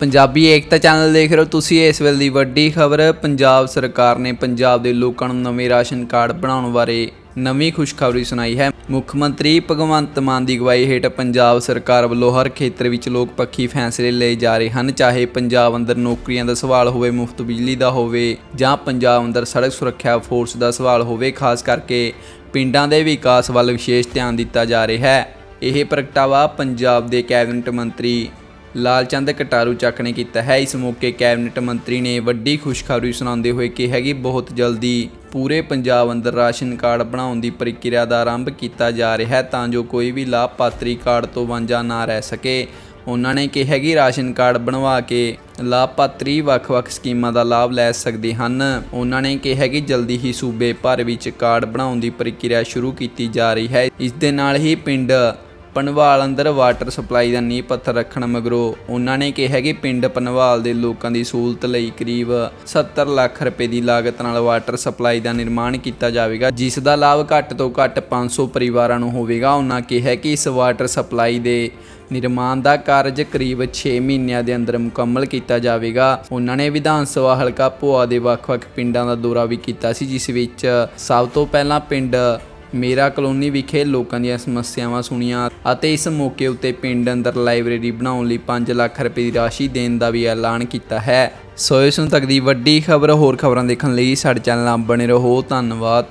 ਪੰਜਾਬੀ ਏਕਤਾ channel ਦੇਖ ਰਹੇ ਹੋ ਤੁਸੀਂ, ਇਸ ਵੇਲੇ ਦੀ ਵੱਡੀ ਖਬਰ, ਪੰਜਾਬ ਸਰਕਾਰ ਨੇ ਪੰਜਾਬ ਦੇ ਲੋਕਾਂ ਨੂੰ ਨਵੇਂ ਰਾਸ਼ਨ ਕਾਰਡ ਬਣਾਉਣ ਬਾਰੇ ਨਵੀਂ ਖੁਸ਼ਖਬਰੀ ਸੁਣਾਈ ਹੈ। ਮੁੱਖ ਮੰਤਰੀ ਭਗਵੰਤ ਮਾਨ ਦੀ ਅਗਵਾਈ ਹੇਠ ਪੰਜਾਬ ਸਰਕਾਰ ਵੱਲੋਂ ਹਰ ਖੇਤਰ ਵਿੱਚ ਲੋਕ ਪੱਖੀ ਫੈਸਲੇ ਲਏ ਜਾ ਰਹੇ ਹਨ, ਚਾਹੇ ਪੰਜਾਬ ਅੰਦਰ ਨੌਕਰੀਆਂ ਦਾ ਸਵਾਲ ਹੋਵੇ, ਮੁਫਤ ਬਿਜਲੀ ਦਾ ਹੋਵੇ, ਜਾਂ ਪੰਜਾਬ ਅੰਦਰ ਸੜਕ ਸੁਰੱਖਿਆ ਫੋਰਸ ਦਾ ਸਵਾਲ ਹੋਵੇ, ਖਾਸ ਕਰਕੇ ਪਿੰਡਾਂ ਦੇ ਵਿਕਾਸ ਵੱਲ ਵਿਸ਼ੇਸ਼ ਧਿਆਨ ਦਿੱਤਾ ਜਾ ਰਿਹਾ ਹੈ। ਇਹ ਪ੍ਰਗਟਾਵਾ ਪੰਜਾਬ ਦੇ ਕੈਬਨਿਟ ਮੰਤਰੀ ਲਾਲਚੰਦ ਕਟਾਰੂ ਚੱਕ ਨੇ ਕੀਤਾ ਹੈ। ਇਸ ਮੌਕੇ ਕੈਬਨਿਟ ਮੰਤਰੀ ਨੇ ਵੱਡੀ ਖੁਸ਼ਖਬਰੀ ਸੁਣਾਉਂਦੇ ਹੋਏ ਕਿਹਾ ਕਿ ਬਹੁਤ ਜਲਦੀ ਪੂਰੇ ਪੰਜਾਬ ਅੰਦਰ ਰਾਸ਼ਨ ਕਾਰਡ ਬਣਾਉਣ ਦੀ ਪ੍ਰਕਿਰਿਆ ਦਾ ਆਰੰਭ ਕੀਤਾ ਜਾ ਰਿਹਾ ਹੈ ਤਾਂ ਜੋ ਕੋਈ ਵੀ ਲਾਭਪਾਤਰੀ ਕਾਰਡ ਤੋਂ ਵਾਂਝਾ ਨਾ ਰਹਿ ਸਕੇ। ਉਹਨਾਂ ਨੇ ਕਿਹਾ ਕਿ ਰਾਸ਼ਨ ਕਾਰਡ ਬਣਵਾ ਕੇ ਲਾਭਪਾਤਰੀ ਵੱਖ-ਵੱਖ ਸਕੀਮਾਂ ਦਾ ਲਾਭ ਲੈ ਸਕਦੇ ਹਨ। ਉਹਨਾਂ ਨੇ ਕਿਹਾ ਕਿ ਜਲਦੀ ਹੀ ਸੂਬੇ ਭਰ ਵਿੱਚ ਕਾਰਡ ਬਣਾਉਣ ਦੀ ਪ੍ਰਕਿਰਿਆ ਸ਼ੁਰੂ ਕੀਤੀ ਜਾ ਰਹੀ ਹੈ। ਇਸ ਦੇ ਨਾਲ ਹੀ ਪਿੰਡ ਪਨਵਾਲ ਅੰਦਰ ਵਾਟਰ ਸਪਲਾਈ ਦਾ ਨੀਂਹ ਪੱਥਰ ਰੱਖਣ ਮਗਰੋਂ ਉਹਨਾਂ ਨੇ ਕਿਹਾ ਕਿ ਪਿੰਡ ਪਨਵਾਲ ਦੇ ਲੋਕਾਂ ਦੀ ਸਹੂਲਤ ਲਈ ਕਰੀਬ 70 ਲੱਖ ਰੁਪਏ ਦੀ ਲਾਗਤ ਨਾਲ ਵਾਟਰ ਸਪਲਾਈ ਦਾ ਨਿਰਮਾਣ ਕੀਤਾ ਜਾਵੇਗਾ, ਜਿਸ ਦਾ ਲਾਭ ਘੱਟ ਤੋਂ ਘੱਟ 500 ਪਰਿਵਾਰਾਂ ਨੂੰ ਹੋਵੇਗਾ। ਉਹਨਾਂ ਕਿਹਾ ਕਿ ਇਸ ਵਾਟਰ ਸਪਲਾਈ ਦੇ ਨਿਰਮਾਣ ਦਾ ਕਾਰਜ ਕਰੀਬ 6 ਮਹੀਨਿਆਂ ਦੇ ਅੰਦਰ ਮੁਕੰਮਲ ਕੀਤਾ ਜਾਵੇਗਾ। ਉਹਨਾਂ ਨੇ ਵਿਧਾਨ ਸਭਾ ਹਲਕਾ ਭੋਆ ਦੇ ਵੱਖ-ਵੱਖ ਪਿੰਡਾਂ ਦਾ ਦੌਰਾ ਵੀ ਕੀਤਾ ਸੀ, ਜਿਸ ਵਿੱਚ ਸਭ ਤੋਂ ਪਹਿਲਾਂ ਪਿੰਡ ਮੇਰਾ ਕਲੋਨੀ ਵਿਖੇ ਲੋਕਾਂ ਦੀਆਂ ਸਮੱਸਿਆਵਾਂ ਸੁਣੀਆਂ ਅਤੇ ਇਸ ਮੌਕੇ ਉੱਤੇ ਪਿੰਡ ਅੰਦਰ ਲਾਇਬ੍ਰੇਰੀ ਬਣਾਉਣ ਲਈ 5 ਲੱਖ ਰੁਪਏ ਦੀ ਰਾਸ਼ੀ ਦੇਣ ਦਾ ਵੀ ਐਲਾਨ ਕੀਤਾ ਹੈ। ਸੋ ਇਸ ਨੂੰ ਤੱਕ ਦੀ ਵੱਡੀ ਖਬਰ, ਹੋਰ ਖਬਰਾਂ ਦੇਖਣ ਲਈ ਸਾਡੇ ਚੈਨਲ ਨਾਲ ਬਣੇ ਰਹੋ। ਧੰਨਵਾਦ।